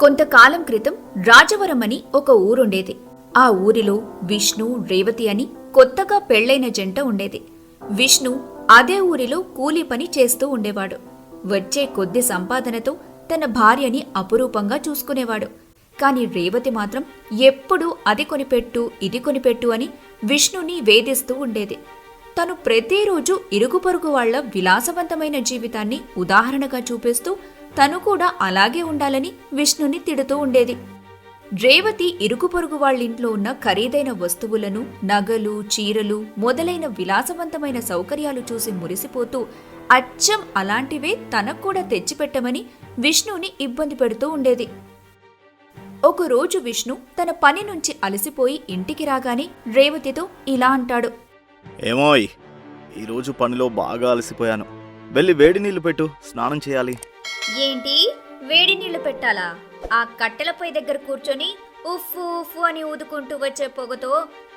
కొంతకాలం క్రితం రాజవరం అని ఒక ఊరుండేది. ఆ ఊరిలో విష్ణు రేవతి అని కొత్తగా పెళ్ళైన జంట ఉండేది. విష్ణు అదే ఊరిలో కూలీ పని చేస్తూ ఉండేవాడు. వచ్చే కొద్ది సంపాదనతో తన భార్యని అపురూపంగా చూసుకునేవాడు. కాని రేవతి మాత్రం ఎప్పుడూ అది కొనిపెట్టు ఇది కొనిపెట్టు అని విష్ణుని వేధిస్తూ ఉండేది. తను ప్రతిరోజు ఇరుగు పొరుగు వాళ్ళ విలాసవంతమైన జీవితాన్ని ఉదాహరణగా చూపిస్తూ తను కూడా అలాగే ఉండాలని విష్ణుని తిడుతూ ఉండేది. రేవతి ఇరుగు పొరుగు వాళ్ళింట్లో ఉన్న ఖరీదైన వస్తువులను నగలు చీరలు మొదలైన విలాసవంతమైన సౌకర్యాలు చూసి మురిసిపోతూ అచ్చం అలాంటివే తనకు కూడా తెచ్చిపెట్టమని విష్ణుని ఇబ్బంది పెడుతూ ఉండేది. ఒకరోజు విష్ణు తన పని నుంచి అలసిపోయి ఇంటికి రాగానే రేవతితో ఇలా అంటాడు. ఏమోయ్ ఈరోజు పనిలో బాగా అలసిపోయాను. వెళ్ళి వేడి నీళ్ళు పెట్టు స్నానం చేయాలి. ఏంటి? వేడి నీళ్ళు పెట్టాలా? ఆ కట్టెల పొయ్యి దగ్గర కూర్చొని ఉఫ్ఫు ఉఫ్ఫు అని ఊదుకుంటూ వచ్చే పొగతో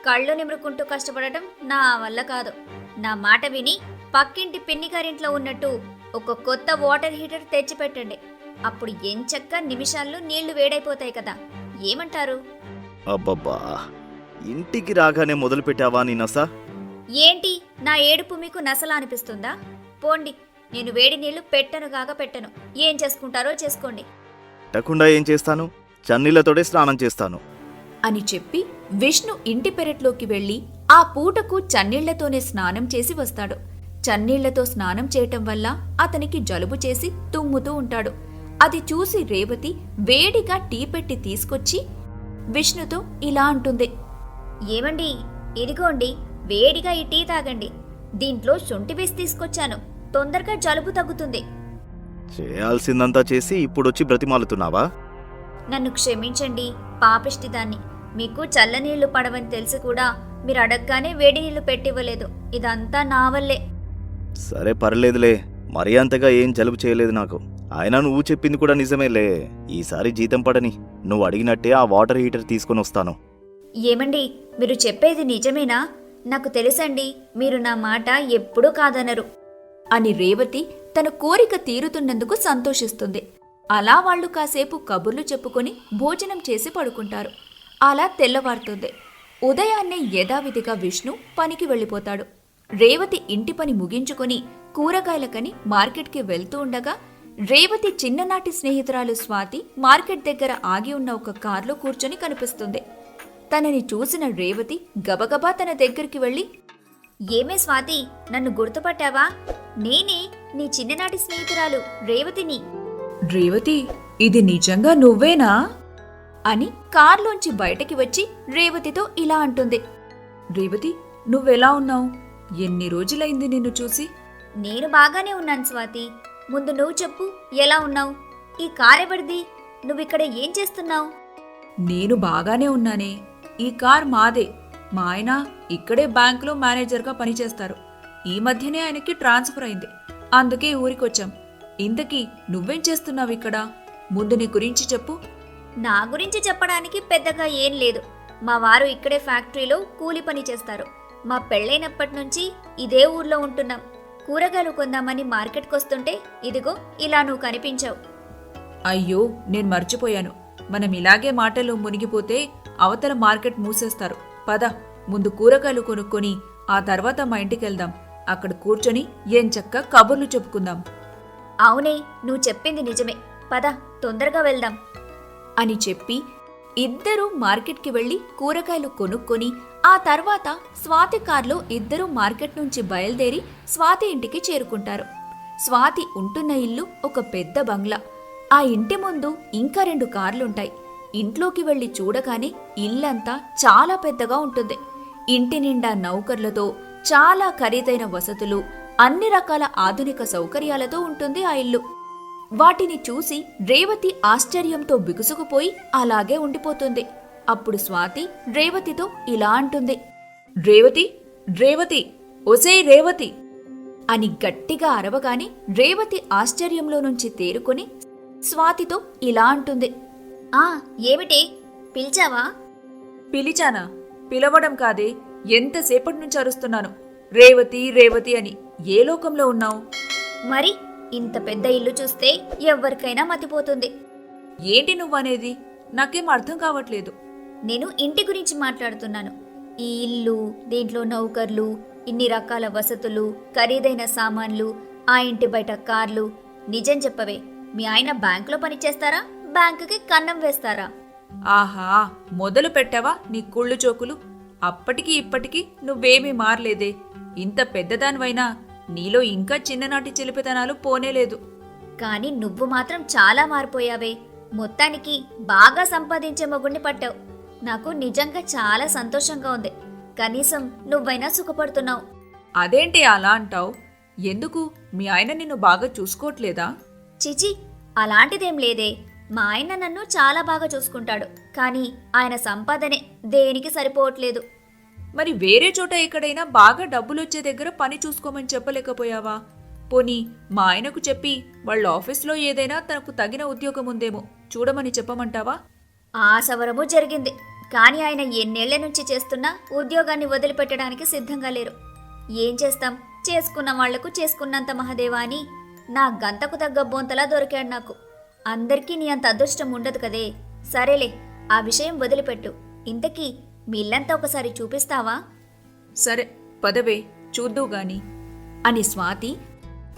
కళ్ళు నిమురుకుంటూ కష్టపడటం నా వల్ల కాదు. నా మాట విని పక్కింటి పిన్ని గారింట్లో ఉన్నట్టు ఒక కొత్త వాటర్ హీటర్ తెచ్చి పెట్టండి అప్పుడు ఎంచక్క నిమిషాల్లో నీళ్ళు వేడైపోతాయి కదా. ఏమంటారు? అబ్బబ్బా ఇంటికి రాగానే మొదలు పెట్టావా నీ నస? ఏంటి? నా ఏడుపు మీకు నసలా అనిపిస్తుందా? పోండి నేను వేడి నీళ్ళు పెట్టను కాక పెట్టను. ఏం చేసుకుంటారో చేసుకోండి. పెట్టకుండా ఏం చేస్తాను? చన్నీళ్ళతోటే స్నానం చేస్తాను. అని చెప్పి విష్ణు ఇంటి పెరట్లోకి వెళ్ళి ఆ పూటకు చన్నీళ్ళతోనే స్నానం చేసి వస్తాడు. చన్నీళ్ళతో స్నానం చేయటం వల్ల అతనికి జలుబు చేసి తుమ్ముతూ ఉంటాడు. అది చూసి రేవతి వేడిగా టీ పెట్టి తీసుకొచ్చి విష్ణుతో ఇలా అంటుంది. ఏమండి? ఇదిగోండి వేడిగా ఈ టీ తాగండి. దీంట్లో శొంఠి వేసి తీసుకొచ్చాను. తొందరగా జలుబు తగ్గుతుంది. చేయాల్సిందంతా చేసి ఇప్పుడొచ్చి బ్రతిమాలుతున్నావా? నన్ను క్షమించండి పాపిష్టిదాన్ని మీకు చల్లనీళ్ళు పడవని తెలిసి కూడా మీరు అడగగానే వేడి నీళ్ళు పెట్టివ్వలేదు. ఇదంతా నా వల్లే. సరే పర్లేదులే. మరీ అంతగా ఏం జలుబు చేయలేదు నాకు. అయినా నువ్వు చెప్పింది కూడా నిజమేలే. ఈసారి జీతం పడని. నువ్వు అడిగినట్టే ఆ వాటర్ హీటర్ తీసుకొని వస్తాను. ఏమండి? మీరు చెప్పేది నిజమేనా? నాకు తెలుసండి మీరు నా మాట ఎప్పుడూ కాదనరు. అని రేవతి తన కోరిక తీరుతున్నందుకు సంతోషిస్తుంది. అలా వాళ్ళు కాసేపు కబుర్లు చెప్పుకొని భోజనం చేసి పడుకుంటారు. అలా తెల్లవారుతుంది. ఉదయాన్నే యథావిధిగా విష్ణు పనికి వెళ్ళిపోతాడు. రేవతి ఇంటి పని ముగించుకొని కూరగాయలకని మార్కెట్కి వెళ్తూ ఉండగా రేవతి చిన్ననాటి స్నేహితురాలు స్వాతి మార్కెట్ దగ్గర ఆగి ఉన్న ఒక కారులో కూర్చొని కనిపిస్తుంది. తనని చూసిన రేవతి గబగబా తన దగ్గరికి వెళ్ళి ఏమే స్వాతి నన్ను గుర్తుపట్టావా? నేనే నీ చిన్ననాటి స్నేహితురాలు రేవతిని. రేవతి ఇది నిజంగా నువ్వేనా? అని కార్లోంచి బయటకి వచ్చి రేవతితో ఇలా అంటుంది. రేవతి నువ్వెలా ఉన్నావు? ఎన్ని రోజులైంది నిన్ను చూసి? నేను బాగానే ఉన్నాను స్వాతి. ముందు నువ్వు చెప్పు ఎలా ఉన్నావు? ఈ కారెబడిది నువ్విక్కడ ఏం చేస్తున్నావు? నేను బాగానే ఉన్నానే. ఈ కార్ మాదే. మా ఆయన ఇక్కడే బ్యాంకులో మేనేజర్గా పనిచేస్తారు. ఈ మధ్యనే ఆయనకి ట్రాన్స్ఫర్ అయింది. అందుకే ఊరికొచ్చాం ఇంతకీ నువ్వేం చేస్తున్నావు ఇక్కడ? ముందు నీ గురించి చెప్పు. నా గురించి చెప్పడానికి పెద్దగా ఏం లేదు. మా వారు ఇక్కడే ఫ్యాక్టరీలో కూలి పని చేస్తారు. మా పెళ్ళైనప్పటి నుంచి ఇదే ఊర్లో ఉంటున్నాం. కూరగాయలు కొందామని మార్కెట్కి వస్తుంటే ఇదిగో ఇలా నువ్వు కనిపించావు. అయ్యో నేను మర్చిపోయాను. మనం ఇలాగే మాటలు మునిగిపోతే అవతల మార్కెట్ మూసేస్తారు. పద ముందు కూరగాయలు కొనుక్కొని ఆ తర్వాత మా ఇంటికి వెళ్దాం అక్కడ కూర్చొని ఎంచక్క కబుర్లు చెప్పుకుందాం. అవునే నువ్వు చెప్పింది నిజమే. పద తొందరగా వెళ్దాం. అని చెప్పి ఇద్దరూ మార్కెట్కి వెళ్ళి కూరగాయలు కొనుక్కొని ఆ తర్వాత స్వాతి కార్లో ఇద్దరూ మార్కెట్ నుంచి బయలుదేరి స్వాతి ఇంటికి చేరుకుంటారు. స్వాతి ఉంటున్న ఇల్లు ఒక పెద్ద బంగ్లా. ఆ ఇంటి ముందు ఇంకా రెండు కార్లుంటాయి. ఇంట్లోకి వెళ్ళి చూడగానే ఇల్లంతా చాలా పెద్దగా ఉంటుంది. ఇంటి నిండా నౌకర్లతో చాలా ఖరీదైన వసతులు అన్ని రకాల ఆధునిక సౌకర్యాలతో ఉంటుంది ఆ ఇల్లు. వాటిని చూసి రేవతి ఆశ్చర్యంతో బిగుసుకుపోయి అలాగే ఉండిపోతుంది. అప్పుడు స్వాతి రేవతితో ఇలా అంటుంది. రేవతి రేవతి ఒసేయ్ రేవతి! అని గట్టిగా అరవగానే రేవతి ఆశ్చర్యంలో నుంచి తేరుకొని స్వాతితో ఇలా అంటుంది. ఆ ఏమిటి? పిలిచావా? పిలిచానా? పిలవడం కాదే ఎంతసేపటి నుంచి అరుస్తున్నాను? రేవతి రేవతి అని ఏ లోకంలో ఉన్నావు? మరి ఇంత పెద్ద ఇల్లు చూస్తే ఎవరికైనా మతిపోతుంది. ఏంటి నువ్వనేది? నాకేం అర్థం కావట్లేదు. నేను ఇంటి గురించి మాట్లాడుతున్నాను. ఈ ఇల్లు దీంట్లో నౌకర్లు ఇన్ని రకాల వసతులు ఖరీదైన సామాన్లు ఆ ఇంటి బయట కార్లు నిజం చెప్పవే మీ ఆయన బ్యాంకులో పనిచేస్తారా? బ్యాంకుకి కన్నం వేస్తారా? ఆహా మొదలు పెట్టావా నీ కుళ్ళు చోకులు? అప్పటికి ఇప్పటికి నువ్వేమీ మారలేదే. ఇంత పెద్దదానివైనా నీలో ఇంకా చిన్ననాటి చిలిపితనాలు పోనేలేదు కానీ నువ్వు మాత్రం చాలా మారిపోయావే. మొత్తానికి బాగా సంపాదించే మొగుడిని పట్టావు. నాకు నిజంగా చాలా సంతోషంగా ఉంది. కనీసం నువ్వైనా సుఖపడుతున్నావు. అదేంటి అలా అంటావు? ఎందుకు? మీ ఆయన నిన్ను బాగా చూసుకోవట్లేదా? చిచి అలాంటిదేం లేదే. మా ఆయన నన్ను చాలా బాగా చూసుకుంటాడు కానీ ఆయన సంపాదనే దేనికి సరిపోవట్లేదు. మరి వేరే చోట ఎక్కడైనా బాగా డబ్బులొచ్చే దగ్గర పని చూసుకోమని చెప్పలేకపోయావా? పోనీ మా ఆయనకు చెప్పి వాళ్ళ ఆఫీస్లో ఏదైనా తనకు తగిన ఉద్యోగం ఉందేమో చూడమని చెప్పమంటావా? ఆ సవరము జరిగింది కానీ ఆయన ఎన్నేళ్ళ నుంచి చేస్తున్నా ఉద్యోగాన్ని వదిలిపెట్టడానికి సిద్ధంగా లేరు. ఏం చేస్తాం? చేసుకున్న వాళ్ళకు చేసుకున్నంత మహదేవా అని నా గంతకు తగ్గ బొంతలా దొరికాడు నాకు. అందరికీ నీ అంత అదృష్టం ఉండదు కదే. సరేలే ఆ విషయం వదిలిపెట్టు. ఇంతకీ మీ ఇల్లంతా ఒకసారి చూపిస్తావా? సరే పదవే చూద్దు గాని. అని స్వాతి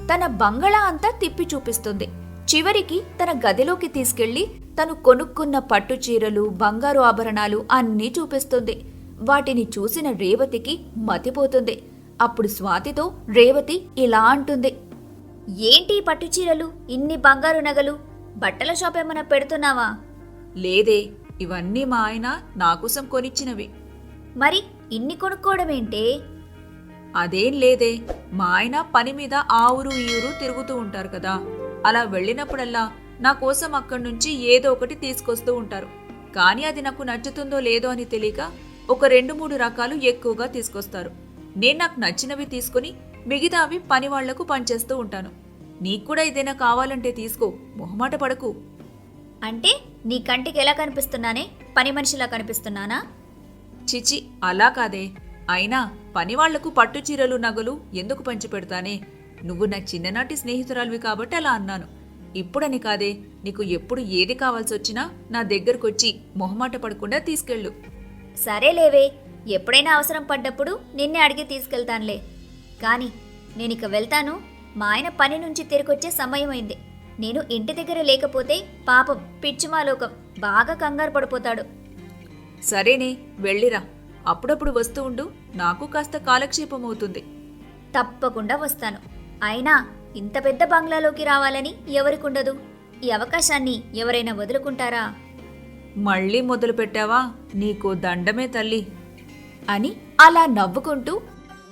తన బంగళా అంతా తిప్పి చూపిస్తుంది. చివరికి తన గదిలోకి తీసుకెళ్ళి తను కొనుక్కున్న పట్టు చీరలు బంగారు ఆభరణాలు అన్నీ చూపిస్తుంది. వాటిని చూసిన రేవతికి మతిపోతుంది. అప్పుడు స్వాతితో రేవతి ఇలా అంటుంది. ఏంటి పట్టు చీరలు ఇన్ని బంగారు నగలు? బట్టల షాప్ ఏమైనా పెడుతున్నావా? లేదే ఇవన్నీ మా ఆయన నాకోసం కొనిచ్చినవి. మరి ఇన్ని కొనుక్కోవడమేంటే అదేం లేదే మా ఆయన పని మీద ఆ ఊరు ఈ ఊరు తిరుగుతూ ఉంటారు కదా. అలా వెళ్ళినప్పుడల్లా నా కోసం అక్కడి నుంచి ఏదో ఒకటి తీసుకొస్తూ ఉంటారు. కానీ అది నాకు నచ్చుతుందో లేదో అని తెలియక ఒక రెండు మూడు రకాలు ఎక్కువగా తీసుకొస్తారు. నేను నాకు నచ్చినవి తీసుకుని మిగతావి పని వాళ్ళకు పనిచేస్తూ ఉంటాను. నీకు కూడా ఏదైనా కావాలంటే తీసుకో. మొహమాట పడకు. అంటే నీ కంటికి ఎలా కనిపిస్తున్నానే? పని మనిషిలా కనిపిస్తున్నానా? చిచి అలా కాదే. అయినా పనివాళ్ళకు పట్టు చీరలు నగలు ఎందుకు పంచిపెడతానే నువ్వు నా చిన్ననాటి స్నేహితురాలివి కాబట్టి అలా అన్నాను. ఇప్పుడని కాదే నీకు ఎప్పుడు ఏది కావాల్సి వచ్చినా నా దగ్గరకొచ్చి మొహమాట పడకుండా తీసుకెళ్ళు. సరేలేవే ఎప్పుడైనా అవసరం పడ్డప్పుడు నిన్నే అడిగి తీసుకెళ్తానులే. కానీ నేనిక వెళ్తాను మా ఆయన పని నుంచి తిరిగొచ్చే సమయం అయింది నేను ఇంటి దగ్గర లేకపోతే పాపం పిచ్చిమాలోకం బాగా కంగారు పడిపోతాడు. సరేనే వెళ్ళిరా. అప్పుడప్పుడు వస్తూ ఉండు. నాకు కాస్త కాలక్షేపం అవుతుంది. తప్పకుండా వస్తాను. అయినా ఇంత పెద్ద బంగ్లాలోకి రావాలని ఎవరికుండదు. ఈ అవకాశాన్ని ఎవరైనా వదులుకుంటారా? మళ్ళీ మొదలు పెట్టావా నీకు దండమే తల్లి. అని అలా నవ్వుకుంటూ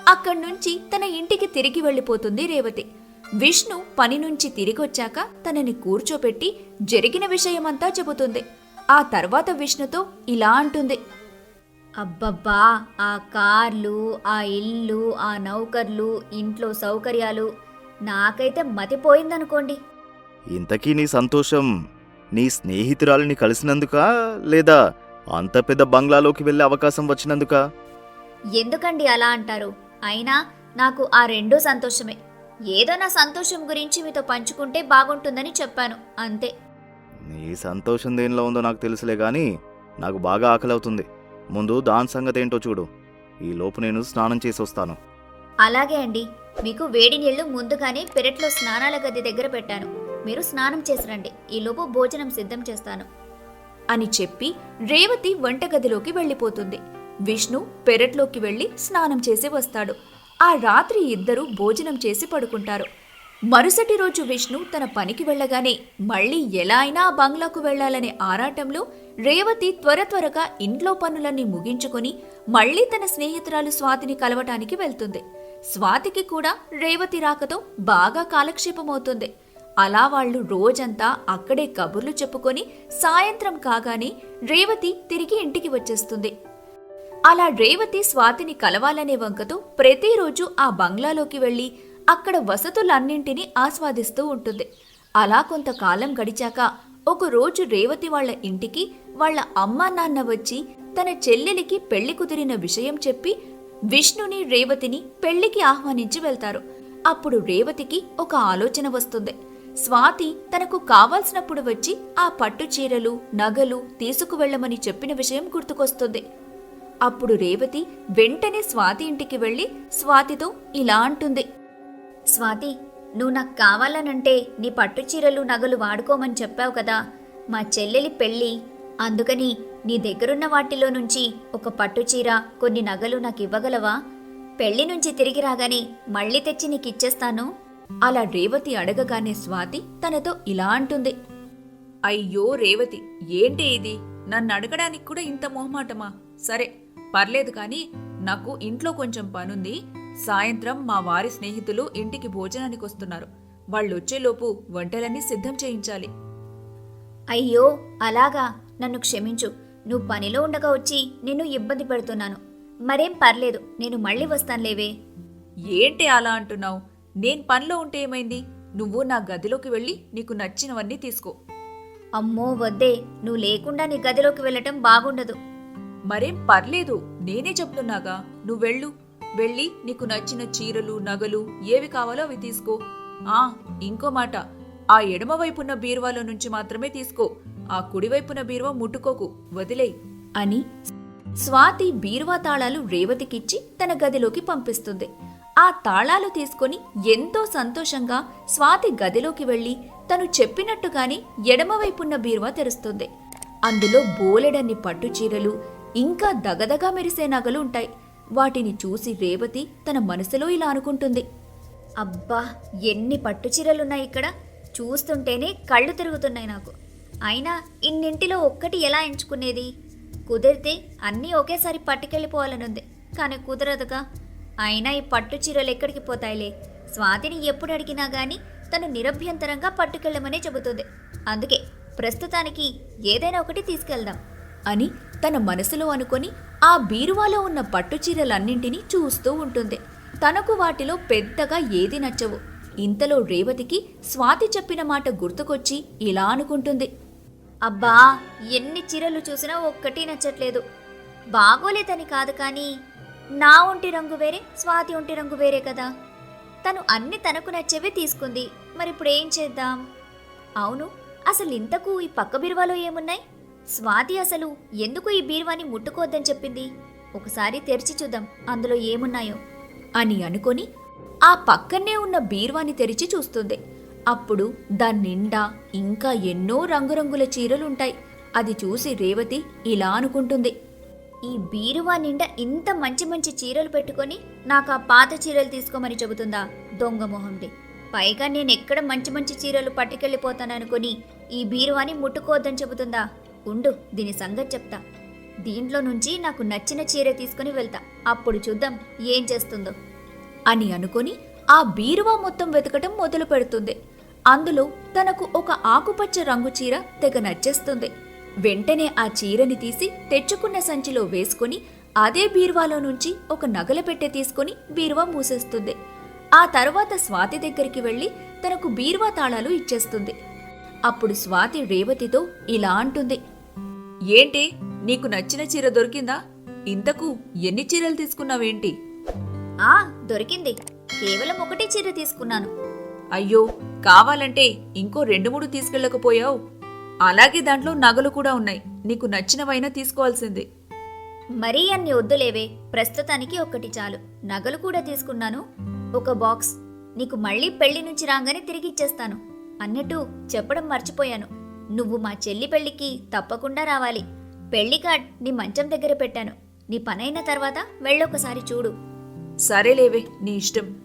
అక్కడి నుంచి తన ఇంటికి తిరిగి వెళ్ళిపోతుంది రేవతి. విష్ణు పని నుంచి తిరిగొచ్చాక తనని కూర్చోపెట్టి జరిగిన విషయమంతా చెబుతుంది. ఆ తర్వాత విష్ణుతో ఇలా అంటుంది. అబ్బబ్బా ఆ కార్లు ఆ ఇల్లు ఆ నౌకర్లు ఇంట్లో సౌకర్యాలు నాకైతే మతిపోయిందనుకోండి. ఇంతకీ నీ సంతోషం నీ స్నేహితురాలిని కలిసినందుకా లేదా అంత పెద్ద బంగ్లాలోకి వెళ్ళే అవకాశం వచ్చినందుకా? ఎందుకండి అలా అంటారు? అయినా నాకు ఆ రెండూ సంతోషమే. ఏదో నా సంతోషం గురించి మీతో పంచుకుంటే బాగుంటుందని చెప్పాను అంతే. నీ సంతోషం దేనిలో ఉందో నాకు తెలుసులే గాని నాకు బాగా ఆకలి అవుతుంది ముందు దాని సంగతి ఏంటో చూడు. ఈ లోపు నేను స్నానం చేసి వస్తాను. అలాగే అండి. మీకు వేడి నీళ్ళు ముందుగానే పెరట్లో స్నానాల గది దగ్గర పెట్టాను. మీరు స్నానం చేసి రండి. ఈలోపు భోజనం సిద్ధం చేస్తాను. అని చెప్పి రేవతి వంటగదిలోకి వెళ్ళిపోతుంది. విష్ణు పెరట్లోకి వెళ్ళి స్నానం చేసి వస్తాడు. ఆ రాత్రి ఇద్దరూ భోజనం చేసి పడుకుంటారు. మరుసటి రోజు విష్ణు తన పనికి వెళ్ళగానే మళ్ళీ ఎలా అయినా ఆ బంగ్లాకు వెళ్ళాలనే ఆరాటంలో రేవతి త్వర త్వరగా ఇంట్లో పనులన్నీ ముగించుకొని మళ్ళీ తన స్నేహితురాలు స్వాతిని కలవటానికి వెళ్తుంది. స్వాతికి కూడా రేవతి రాకతో బాగా కాలక్షేపమవుతుంది. అలా వాళ్ళు రోజంతా అక్కడే కబుర్లు చెప్పుకొని సాయంత్రం కాగానే రేవతి తిరిగి ఇంటికి వచ్చేస్తుంది. అలా రేవతి స్వాతిని కలవాలనే వంకతో ప్రతిరోజు ఆ బంగ్లాలోకి వెళ్ళి అక్కడ వసతులన్నింటినీ ఆస్వాదిస్తూ ఉంటుంది. అలా కొంతకాలం గడిచాక ఒకరోజు రేవతి వాళ్ళ ఇంటికి వాళ్ళ అమ్మా నాన్న వచ్చి తన చెల్లెలికి పెళ్ళి కుదిరిన విషయం చెప్పి విష్ణుని రేవతిని పెళ్ళికి ఆహ్వానించి వెళ్తారు. అప్పుడు రేవతికి ఒక ఆలోచన వస్తుంది. స్వాతి తనకు కావాల్సినప్పుడు వచ్చి ఆ పట్టు చీరలు నగలు తీసుకువెళ్ళమని చెప్పిన విషయం గుర్తుకొస్తుంది. అప్పుడు రేవతి వెంటనే స్వాతి ఇంటికి వెళ్ళి స్వాతితో ఇలా అంటుంది. స్వాతి నువ్వు నాకు కావాలనంటే నీ పట్టు చీరలు నగలు వాడుకోమని చెప్పావు కదా. మా చెల్లెలి పెళ్ళి. అందుకని నీ దగ్గరున్న వాటిలో నుంచి ఒక పట్టు చీర కొన్ని నగలు నాకు ఇవ్వగలవా? పెళ్ళి నుంచి తిరిగి రాగానే మళ్ళీ తెచ్చి నీకు ఇచ్చేస్తాను. అలా రేవతి అడగగానే స్వాతి తనతో ఇలా అంటుంది. అయ్యో రేవతి ఏంటి ఇది? నన్ను అడగడానికి కూడా ఇంత మొహమాటమా? సరే పర్లేదు కానీ నాకు ఇంట్లో కొంచెం పనుంది. సాయంత్రం మా వారి స్నేహితులు ఇంటికి భోజనానికి వస్తున్నారు వాళ్ళొచ్చేలోపు వంటలన్నీ సిద్ధం చేయించాలి. అయ్యో అలాగా. నన్ను క్షమించు. నువ్వు పనిలో ఉండగా వచ్చి నిన్ను ఇబ్బంది పెడుతున్నాను. మరేం పర్లేదు నేను మళ్ళీ వస్తానులేవే ఏంటి అలా అంటున్నావు? నేను పనిలో ఉంటే ఏమైంది? నువ్వు నా గదిలోకి వెళ్ళి నీకు నచ్చినవన్నీ తీసుకో. అమ్మో వద్దే. నువ్వు లేకుండా నీ గదిలోకి వెళ్ళటం బాగుండదు. మరేం పర్లేదు నేనే చెప్తున్నాగా. నువ్వు వెళ్ళు. వెళ్ళి నీకు నచ్చిన చీరలు నగలు ఏవి కావాలో అవి తీసుకో. ఆ ఇంకో మాట. ఆ ఎడమవైపున్న బీరువాలో నుంచి మాత్రమే తీసుకో. ఆ కుడివైపున బీరువా ముట్టుకోకు. వదిలేయ్. అని స్వాతి బీరువా తాళాలు రేవతికిచ్చి తన గదిలోకి పంపిస్తుంది. ఆ తాళాలు తీసుకొని ఎంతో సంతోషంగా స్వాతి గదిలోకి వెళ్ళి తను చెప్పినట్టుగానే ఎడమవైపున్న బీరువా తెరుస్తుంది. అందులో బోలెడన్ని పట్టు చీరలు ఇంకా దగదగా మెరిసే నగలు ఉంటాయి. వాటిని చూసి రేవతి తన మనసులో ఇలా అనుకుంటుంది. అబ్బా ఎన్ని పట్టు చీరలున్నాయి ఇక్కడ. చూస్తుంటేనే కళ్ళు తిరుగుతున్నాయి నాకు. అయినా ఇన్నింటిలో ఒక్కటి ఎలా ఎంచుకునేది? కుదిరితే అన్నీ ఒకేసారి పట్టుకెళ్ళిపోవాలనుంది. కానీ కుదరదుగా. అయినా ఈ పట్టు చీరలు ఎక్కడికి పోతాయిలే? స్వాతిని ఎప్పుడు అడిగినా కానీ తను నిరభ్యంతరంగా పట్టుకెళ్ళమనే చెబుతుంది. అందుకే ప్రస్తుతానికి ఏదైనా ఒకటి తీసుకెళ్దాం. అని తన మనసులో అనుకొని ఆ బీరువాలో ఉన్న పట్టుచీరలన్నింటినీ చూస్తూ ఉంటుంది. తనకు వాటిలో పెద్దగా ఏది నచ్చవు. ఇంతలో రేవతికి స్వాతి చెప్పిన మాట గుర్తుకొచ్చి ఇలా అనుకుంటుంది. అబ్బా ఎన్ని చీరలు చూసినా ఒక్కటి నచ్చట్లేదు. బాగోలేదని కాదు కానీ నా ఒంటి రంగు వేరే స్వాతి ఒంటి రంగు వేరే కదా. తను అన్ని తనకు నచ్చేవే తీసుకుంది. మరి ఇప్పుడు ఏం చేద్దాం? అవును అసలు ఇంతకు ఈ పక్క బీరువాలో ఏమున్నాయి? స్వాతి అసలు ఎందుకు ఈ బీరువాని ముట్టుకోవద్దని చెప్పింది? ఒకసారి తెరిచి చూద్దాం అందులో ఏమున్నాయో అని అనుకొని ఆ పక్కనే ఉన్న బీరువాని తెరిచి చూస్తుంది. అప్పుడు దాని నిండా ఇంకా ఎన్నో రంగురంగుల చీరలుంటాయి. అది చూసి రేవతి ఇలా అనుకుంటుంది. ఈ బీరువా నిండా ఇంత మంచి మంచి చీరలు పెట్టుకొని నాకు ఆ పాత చీరలు తీసుకోమని చెబుతుందా దొంగ మొహంది. పైగా నేను ఎక్కడ మంచి మంచి చీరలు పట్టుకెళ్ళిపోతాననుకొని ఈ బీరువాని ముట్టుకోవద్దని చెబుతుందా ఉండు దీని సంగతి చెప్తా. దీంట్లో నుంచి నాకు నచ్చిన చీర తీసుకుని వెళ్తా. అప్పుడు చూద్దాం ఏం చేస్తుందో. అని అనుకొని ఆ బీరువా మొత్తం వెతకటం మొదలు పెడుతుంది. అందులో తనకు ఒక ఆకుపచ్చ రంగు చీర తెగ నచ్చేస్తుంది. వెంటనే ఆ చీరని తీసి తెచ్చుకున్న సంచిలో వేసుకుని అదే బీరువాలో నుంచి ఒక నగల పెట్టె తీసుకుని బీరువా మూసేస్తుంది. ఆ తర్వాత స్వాతి దగ్గరికి వెళ్ళి తనకు బీరువా తాళాలు ఇచ్చేస్తుంది. అప్పుడు స్వాతి రేవతితో ఇలా అంటుంది. ఏంటి? నీకు నచ్చిన చీర దొరికిందా? ఇంతకు ఎన్ని చీరలు తీసుకున్నావేంటి? ఆ దొరికింది. కేవలం ఒకటే చీర తీసుకున్నాను. అయ్యో కావాలంటే ఇంకో రెండు మూడు తీసుకెళ్ళకపోయావు. అలాగే దాంట్లో నగలు కూడా ఉన్నాయి. నీకు నచ్చినవైనా తీసుకోవాల్సింది. మరీ అన్ని వద్దులేవే. ప్రస్తుతానికి ఒక్కటి చాలు. నగలు కూడా తీసుకున్నాను. ఒక బాక్స్. నీకు మళ్ళీ పెళ్ళి నుంచి రాగానే తిరిగి ఇచ్చేస్తాను. అన్నట్టు చెప్పడం మర్చిపోయాను. నువ్వు మా చెల్లి పెళ్ళికి తప్పకుండా రావాలి. పెళ్ళి కార్డ్ నీ మంచం దగ్గర పెట్టాను. నీ పనైన తర్వాత వెళ్ళొకసారి చూడు. సరేలేవే నీ ఇష్టం.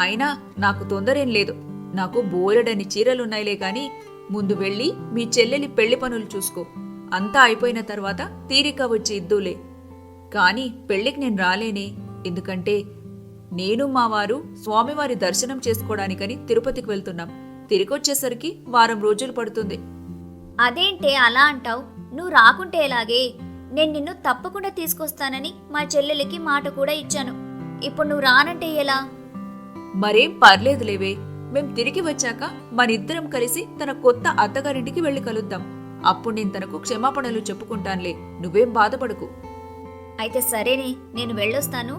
అయినా నాకు తొందరేం లేదు. నాకు బోలెడని చీరలున్నాయిలే కాని ముందు వెళ్ళి మీ చెల్లెలి పెళ్ళి పనులు చూసుకో. అంతా అయిపోయిన తర్వాత తీరిక వచ్చి ఇద్దులే. కాని పెళ్ళికి నేను రాలేనే. ఎందుకంటే నేను మా వారు స్వామివారి దర్శనం చేసుకోవడానికని తిరుపతికి వెళ్తున్నాం. తిరిగొచ్చేసరికి వారం రోజులు పడుతుంది. అదేంటే అలా అంటావు? నువ్వు రాకుంటే ఎలాగే? నేను నిన్ను తప్పకుండా తీసుకొస్తానని మా చెల్లెలికి మాట కూడా ఇచ్చాను. ఇప్పుడు నువ్వు రానంటే ఎలా? మరేం పర్లేదులేవే మేం తిరిగి వచ్చాక మనిద్దరం కలిసి తన కొత్త అత్తగారింటికి వెళ్ళి కలుద్దాం. అప్పుడు నేను తనకు క్షమాపణలు చెప్పుకుంటానులే. నువ్వేం బాధపడకు. అయితే సరేనే నేను వెళ్ళొస్తాను.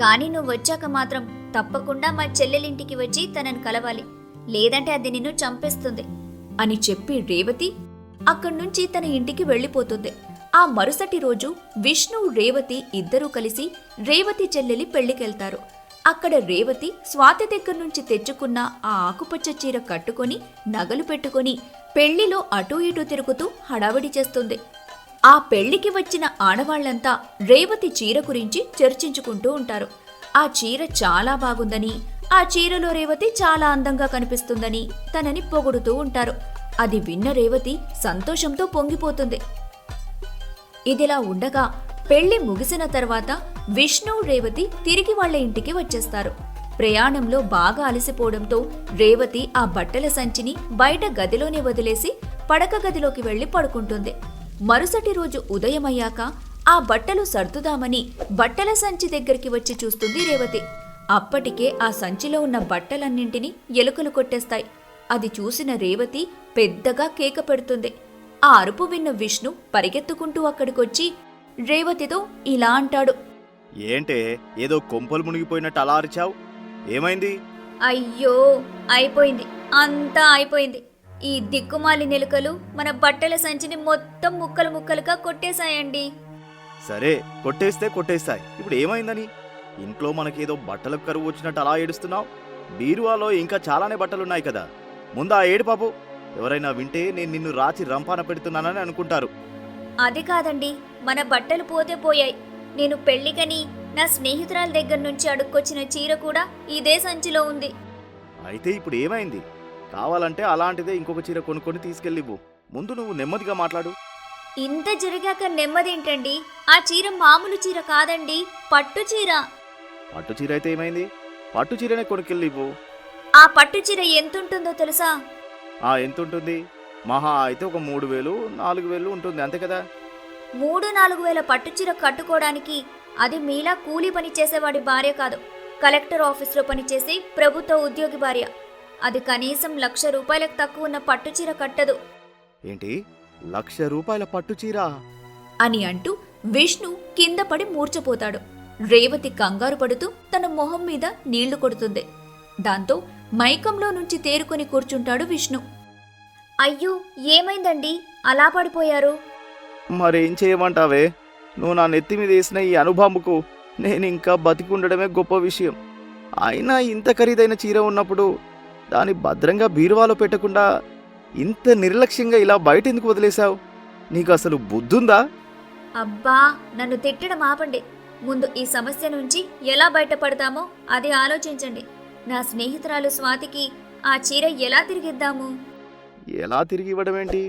కానీ నువ్వు వచ్చాక మాత్రం తప్పకుండా మా చెల్లెలింటికి వచ్చి తనని కలవాలి. లేదంటే అది నిన్ను చంపేస్తుంది. అని చెప్పి రేవతి అక్కడి నుంచి తన ఇంటికి వెళ్ళిపోతుంది. ఆ మరుసటి రోజు విష్ణు రేవతి ఇద్దరూ కలిసి రేవతి చెల్లెలి పెళ్ళికెళ్తారు. అక్కడ రేవతి స్వాతి దగ్గర నుంచి తెచ్చుకున్న ఆ ఆకుపచ్చ చీర కట్టుకొని నగలు పెట్టుకొని పెళ్ళిలో అటూ ఇటూ తిరుగుతూ హడావిడి చేస్తుంది. ఆ పెళ్ళికి వచ్చిన ఆడవాళ్ళంతా రేవతి చీర గురించి చర్చించుకుంటూ ఉంటారు. ఆ చీర చాలా బాగుందని ఆ చీరలో రేవతి చాలా అందంగా కనిపిస్తుందని తనని పొగుడుతూ ఉంటారు. అది విన్న రేవతి సంతోషంతో పొంగిపోతుంది. ఇదిలా ఉండగా పెళ్ళి ముగిసిన తర్వాత విష్ణు రేవతి తిరిగి వాళ్ళ ఇంటికి వచ్చేస్తారు. ప్రయాణంలో బాగా అలసిపోవడంతో రేవతి ఆ బట్టల సంచిని బయట గదిలోనే వదిలేసి పడక గదిలోకి వెళ్ళి పడుకుంటుంది. మరుసటి రోజు ఉదయమయ్యాక ఆ బట్టలు సర్దుదామని బట్టల సంచి దగ్గరికి వచ్చి చూస్తుంది రేవతి. అప్పటికే ఆ సంచిలో ఉన్న బట్టలన్నింటినీ ఎలుకలు కొట్టేస్తాయి. అది చూసిన రేవతి పెద్దగా కేక పెడుతుంది. ఆ అరుపు విన్న విష్ణు పరిగెత్తుకుంటూ అక్కడికొచ్చి రేవతితో ఇలా అంటాడు. ఏంటే ఏదో కొంపలు మునిగిపోయినట్టు అలా అరిచావు? ఏమైంది? అయ్యో అయిపోయింది. అంతా అయిపోయింది. ఈ దిక్కుమాలి నెలుకలు మన బట్టల సంచిని మొత్తం ముక్కలు ముక్కలుగా కొట్టేశాయండి. సరే కొట్టేస్తే కొట్టేస్తాయి. ఇప్పుడు ఏమైందని? ఇంట్లో మనకేదో బట్టలకు కరువు వచ్చినట్టు అలా ఏడుస్తున్నావు? బీరువాలో ఇంకా చాలానే బట్టలున్నాయి కదా. ముందు ఏడు పాపు. ఎవరైనా వింటే నేను నిన్ను రాచి రంపాన పెడుతున్నానని అనుకుంటారు. అది కాదండి మన బట్టలు పోతే పోయాయి. నేను పెళ్ళికని నా స్నేహితురాల దగ్గర నుంచి అడుక్కొచ్చిన చీర కూడా ఇదే సంచిలో ఉంది. అయితే ఇప్పుడు ఏమైంది? కావాలంటే అలాంటిదే ఇంకొక చీర కొనుక్కొని తీసుకెళ్ళివ్వు. ముందు నువ్వు నెమ్మదిగా మాట్లాడు. ఇంత జరిగాక నెమ్మదేంటండి? ఆ చీర మామూలు చీర కాదండి పట్టు చీర. పట్టు చీర అయితే ఏమైంది? పట్టు చీరనే కొనుక్కెళ్ళివ్వు. ఆ పట్టు చీర ఎంతుంటుందో తెలుసా? ఆ ఎంత ఉంటుంది మహా అయితే ఒక మూడు వేలు నాలుగు వేలు ఉంటుంది అంతే కదా? మూడు నాలుగు వేల పట్టు చీర కట్టుకోవడానికి అది మీలా కూలీ పని చేసేవాడి భార్య కాదు. కలెక్టర్ ఆఫీస్లో పనిచేసే ప్రభుత్వ ఉద్యోగి భార్య. అది కనీసం లక్ష రూపాయలకు తక్కువ ఉన్న పట్టు చీర కట్టదు. ఏంటి? లక్ష రూపాయల పట్టు చీర? అని అంటూ విష్ణు కింద పడి మూర్చపోతాడు. రేవతి కంగారు పడుతూ తన మొహం మీద నీళ్ళు కొడుతుంది. దాంతో మైకంలో నుంచి తేరుకొని కూర్చుంటాడు విష్ణు. అయ్యో ఏమైందండి? అలా పడిపోయారు? మరేం చేయమంటావే? నువ్వు నా నెత్తి మీద వేసిన ఈ అనుభాముకు నేను ఇంకా బతికి ఉండడమే గొప్ప విషయం. అయినా ఇంత ఖరీదైన చీర ఉన్నప్పుడు దాన్ని భద్రంగా బీరువాలో పెట్టకుండా ఇంత నిర్లక్ష్యంగా ఇలా బయట ఎందుకు వదిలేశావు? నీకు అసలు బుద్ధుందా? అబ్బా నన్ను తిట్టడం ఆపండి. ముందు ఈ సమస్య నుంచి ఎలా బయటపడతామో అది ఆలోచించండి. నా స్నేహితురాలు స్వాతికి ఆ చీర ఎలా తిరిగిద్దాము? ఎలా తిరిగి ఇవ్వడం ఏంటి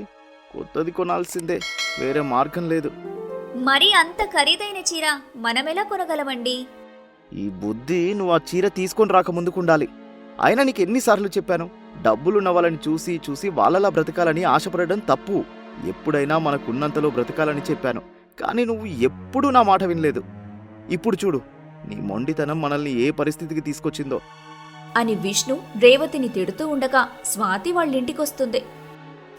కొత్తది కొనాల్సిందే. వేరే మార్గం లేదు. మరీ అంత ఖరీదైన చీర మనమెలా కొనగలమండి? ఈ బుద్ధి నువ్వు ఆ చీర తీసుకొని రాక ముందుకుండాలి. అయినా నీకు ఎన్నిసార్లు చెప్పాను? డబ్బులున్న వాళ్ళని చూసి చూసి వాళ్ళలా బ్రతకాలని ఆశపడడం తప్పు. ఎప్పుడైనా మనకున్నంతలో బ్రతకాలని చెప్పాను. కానీ నువ్వు ఎప్పుడూ నా మాట వినలేదు. ఇప్పుడు చూడు నీ మొండితనం మనల్ని ఏ పరిస్థితికి తీసుకొచ్చిందో. అని విష్ణు రేవతిని తిడుతూ ఉండగా స్వాతి వాళ్ళింటికొస్తుంది.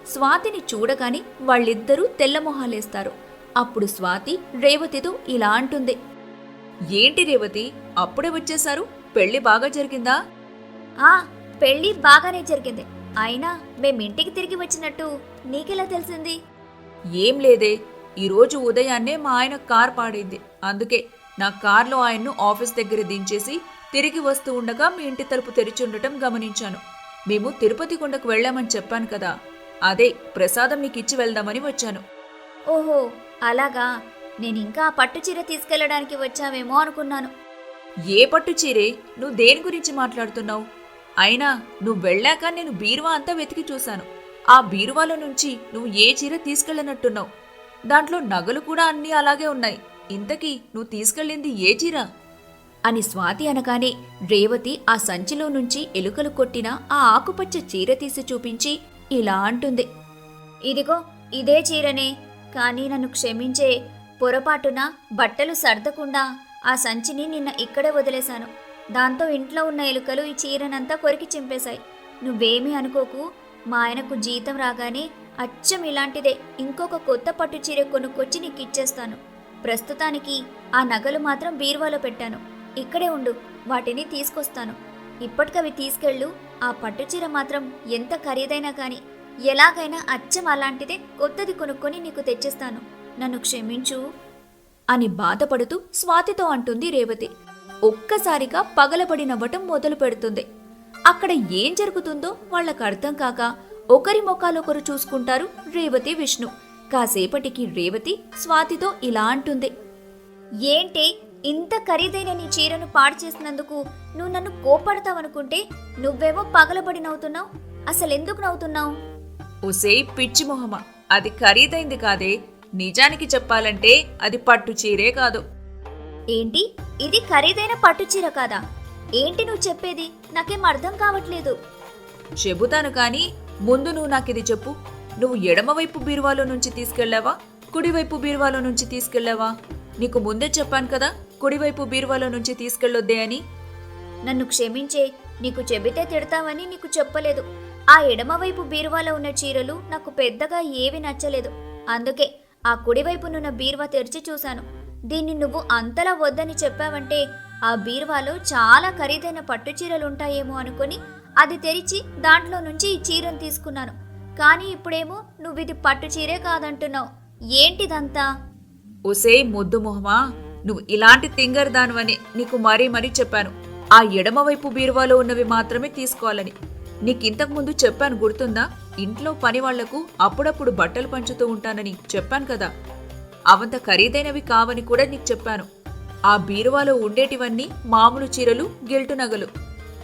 స్వాతిని చూడగానే వాళ్ళిద్దరూ తెల్లమొహాలేస్తారు అప్పుడు స్వాతి రేవతితో ఇలా అంటుంది. ఏంటి రేవతి అప్పుడే వచ్చేశారు? పెళ్ళి బాగా జరిగిందా? ఆ పెళ్ళి బాగానే జరిగింది. అయినా మేమింటికి తిరిగి వచ్చినట్టు నీకెలా తెలిసింది? ఏం లేదే ఈరోజు ఉదయాన్నే మా ఆయన కార్ పాడైంది. అందుకే నా కార్లో ఆయన్ను ఆఫీస్ దగ్గర దించేసి తిరిగి వస్తూ ఉండగా మీ ఇంటి తలుపు తెరిచి ఉండటం గమనించాను. మేము తిరుపతి కొండకు వెళ్ళామని చెప్పాను కదా. అదే ప్రసాదం మీకు ఇచ్చి వెళ్దామని వచ్చాను. ఓహో అలాగా. నేనింకా ఆ పట్టు చీర తీసుకెళ్ళడానికి వచ్చావేమో అనుకున్నాను. ఏ పట్టు చీరే? నువ్వు దేని గురించి మాట్లాడుతున్నావు? అయినా నువ్వు వెళ్ళాక నేను బీరువా అంతా వెతికి చూశాను. ఆ బీరువాలో నుంచి నువ్వు ఏ చీర తీసుకెళ్ళనట్టున్నావు? దాంట్లో నగలు కూడా అన్నీ అలాగే ఉన్నాయి. ఇంతకీ నువ్వు తీసుకెళ్ళింది ఏ చీర? అని స్వాతి అనగానే రేవతి ఆ సంచిలో నుంచి ఎలుకలు కొట్టిన ఆ ఆకుపచ్చ చీర తీసి చూపించి ఇలా అంటుంది. ఇదిగో ఇదే చీరనే. కానీ నన్ను క్షమించే పొరపాటున బట్టలు సర్దకుండా ఆ సంచిని నిన్న ఇక్కడే వదిలేశాను. దాంతో ఇంట్లో ఉన్న ఎలుకలు ఈ చీరనంతా కొరికి చింపేశాయి. నువ్వేమీ అనుకోకు. మా ఆయనకు జీతం రాగానే అచ్చం ఇలాంటిదే. ఇంకొక కొత్త పట్టు చీర కొనుక్కొచ్చి నీకు ఇచ్చేస్తాను ప్రస్తుతానికి ఆ నగలు మాత్రం బీరువాలో పెట్టాను. ఇక్కడే ఉండు వాటిని తీసుకొస్తాను. ఇప్పటికవి తీసుకెళ్ళు ఆ పట్టుచీర మాత్రం ఎంత ఖరీదైనా కానీ ఎలాగైనా అచ్చం అలాంటిదే కొత్తది కొనుక్కొని నీకు తెచ్చిస్తాను. నన్ను క్షమించు. అని బాధపడుతూ స్వాతితో అంటుంది రేవతి. ఒక్కసారిగా పగలబడి నవ్వటం మొదలు పెడుతుంది. అక్కడ ఏం జరుగుతుందో వాళ్ళకు అర్థం కాక ఒకరి ముఖాలొకరు చూసుకుంటారు రేవతి విష్ణు. కాసేపటికి రేవతి స్వాతితో ఇలా అంటుంది. ఏంటి? ఇంత ఖరీదైన నీ చీరను పాడు చేసినందుకు నువ్వు నన్ను కోపడతావనుకుంటే నువ్వేమో పగలబడి నవ్వుతున్నావు. అసలు ఎందుకు నవ్వుతున్నావు? ఒసే పిచ్చి మొహమ. అది ఖరీదైంది కాదే. నిజానికి చెప్పాలంటే అది పట్టు చీరే కాదు. ఏంటి? ఇది ఖరీదైన పట్టు చీర కాదా? ఏంటి నువ్వు చెప్పేది? నాకేం అర్థం కావట్లేదు. చెబుతాను కానీ ముందు నువ్వు నాకిది చెప్పు. నువ్వు ఎడమవైపు బీరువాలో నుంచి తీసుకెళ్ళావా? కుడివైపు బీరువాలో నుంచి తీసుకెళ్ళావా? నీకు ముందే చెప్పాను కదా కుడివైపు బీరువాలో నుంచి తీసుకెళ్ళొద్దే అని? నన్ను క్షమించే నీకు చెబితే తిడతావని నీకు చెప్పలేదు. ఆ ఎడమవైపు బీరువాలో ఉన్న చీరలు నాకు పెద్దగా ఏవి నచ్చలేదు. అందుకే ఆ కుడివైపునున్న బీరువా తెరిచి చూశాను. దీన్ని నువ్వు అంతలా వద్దని చెప్పావంటే ఆ బీరువాలో చాలా ఖరీదైన పట్టు చీరలు ఉంటాయేమో అనుకొని అది తెరిచి దాంట్లో నుంచి ఈ చీరను తీసుకున్నాను. కానీ ఇప్పుడేమో నువ్వు ఇది పట్టు చీరే కాదంటున్నావు. ఏంటిదంతా? ఒసే మొద్దు మొహమా? నువ్వు ఇలాంటి తింగర్ దానివని నీకు మరీ మరీ చెప్పాను. ఆ ఎడమవైపు బీరువాలో ఉన్నవి మాత్రమే తీసుకోవాలని. నీకింతకు ముందు చెప్పాను గుర్తుందా? ఇంట్లో పని వాళ్ళకు అప్పుడప్పుడు బట్టలు పంచుతూ ఉంటానని చెప్పాను కదా. అవంత ఖరీదైనవి కావని కూడా నీకు చెప్పాను. ఆ బీరువాలో ఉండేటివన్నీ మామూలు చీరలు గిల్టు నగలు.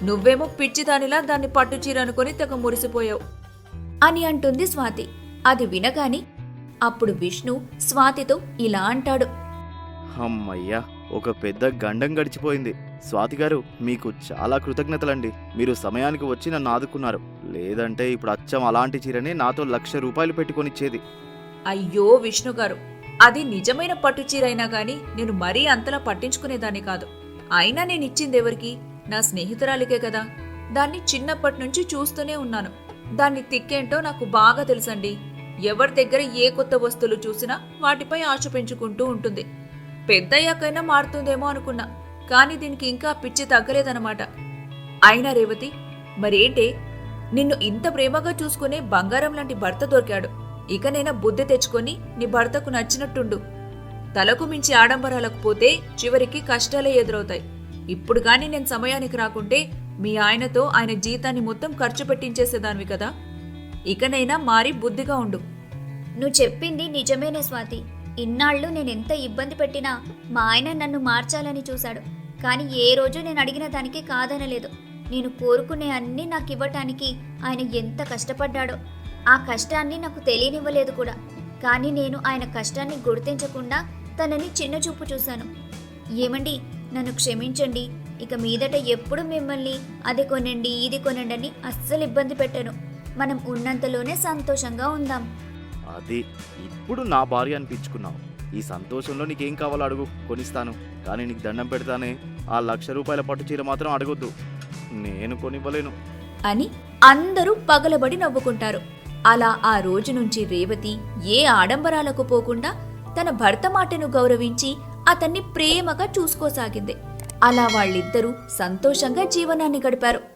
నువ్వేమో పిచ్చిదానిలా దాన్ని పట్టు చీర అనుకొని తెగ మురిసిపోయావు. అని అంటుంది స్వాతి. అది వినగాని అప్పుడు విష్ణు స్వాతితో ఇలా అంటాడు. అమ్మయ్యా ఒక పెద్ద గండం గడిచిపోయింది. స్వాతి గారు మీకు చాలా కృతజ్ఞతలండి. మీరు సమయానికి వచ్చి నన్ను ఆదుకున్నారు. లేదంటే ఇప్పుడు అచ్చం అలాంటి చీరనే నాతో లక్ష రూపాయలు పెట్టుకొనిచ్చేది. అయ్యో విష్ణు గారు అది నిజమైన పట్టు చీర అయినా గాని నేను మరీ అంతలా పట్టించుకునేదాన్ని కాదు. అయినా నేను ఇచ్చింది ఎవరికి? నా స్నేహితురాలికే కదా. దాన్ని చిన్నప్పటి నుంచి చూస్తూనే ఉన్నాను. దాన్ని తిక్కేంటో నాకు బాగా తెలుసండి. ఎవరి దగ్గర ఏ కొత్త వస్తువులు చూసినా వాటిపై ఆశ పెంచుకుంటూ ఉంటుంది. పెద్దయ్యాకైనా మారుతుందేమో అనుకున్నా. కానీ దీనికి ఇంకా పిచ్చి తగ్గలేదన్నమాట. అయినా రేవతి మరేంటే నిన్ను ఇంత ప్రేమగా చూసుకునే బంగారం లాంటి భర్త దొరికాడు. ఇకనైనా బుద్ధి తెచ్చుకొని నీ భర్తకు నచ్చినట్టుండు. తలకు మించి ఆడంబరాలకు పోతే చివరికి కష్టాలే ఎదురవుతాయి. ఇప్పుడు కానీ నేను సమయానికి రాకుంటే మీ ఆయనతో ఆయన జీతాన్ని మొత్తం ఖర్చు పెట్టించేసేదానివి కదా. ఇకనైనా మారి బుద్ధిగా ఉండు. నువ్వు చెప్పింది నిజమేనే స్వాతి. ఇన్నాళ్ళు నేను ఎంత ఇబ్బంది పెట్టినా మా ఆయన నన్ను మార్చాలని చూశాడు. కానీ ఏ రోజు నేను అడిగిన దానికి కాదనలేదు. నేను కోరుకునే అన్నీ నాకు ఇవ్వటానికి ఆయన ఎంత కష్టపడ్డాడో. ఆ కష్టాన్ని నాకు తెలియనివ్వలేదు కూడా. కానీ నేను ఆయన కష్టాన్ని గుర్తించకుండా తనని చిన్న చూపు చూశాను. ఏమండి నన్ను క్షమించండి. ఇక మీదట ఎప్పుడు మిమ్మల్ని అది కొనండి ఇది కొనండి అని అస్సలు ఇబ్బంది పెట్టను. మనం ఉన్నంతలోనే సంతోషంగా ఉందాం. అది ఇప్పుడు నా భార్య అనిపించుకున్నావు. ఈ సంతోషంలో నీకేం కావాలో అడుగు కొనిస్తాను. కానీ నీకు దండం పెడతానే ఆ లక్ష రూపాయల పట్టు చీర మాత్రం అడగొద్దు. నేను కొనివ్వలేను. అని అందరూ పగలబడి నవ్వుకుంటారు. అలా ఆ రోజు నుంచి రేవతి ఏ ఆడంబరాలకు పోకుండా తన భర్త మాటను గౌరవించి అతన్ని ప్రేమగా చూసుకోసాగింది. అలా వాళ్ళిద్దరూ సంతోషంగా జీవనాన్ని గడిపారు.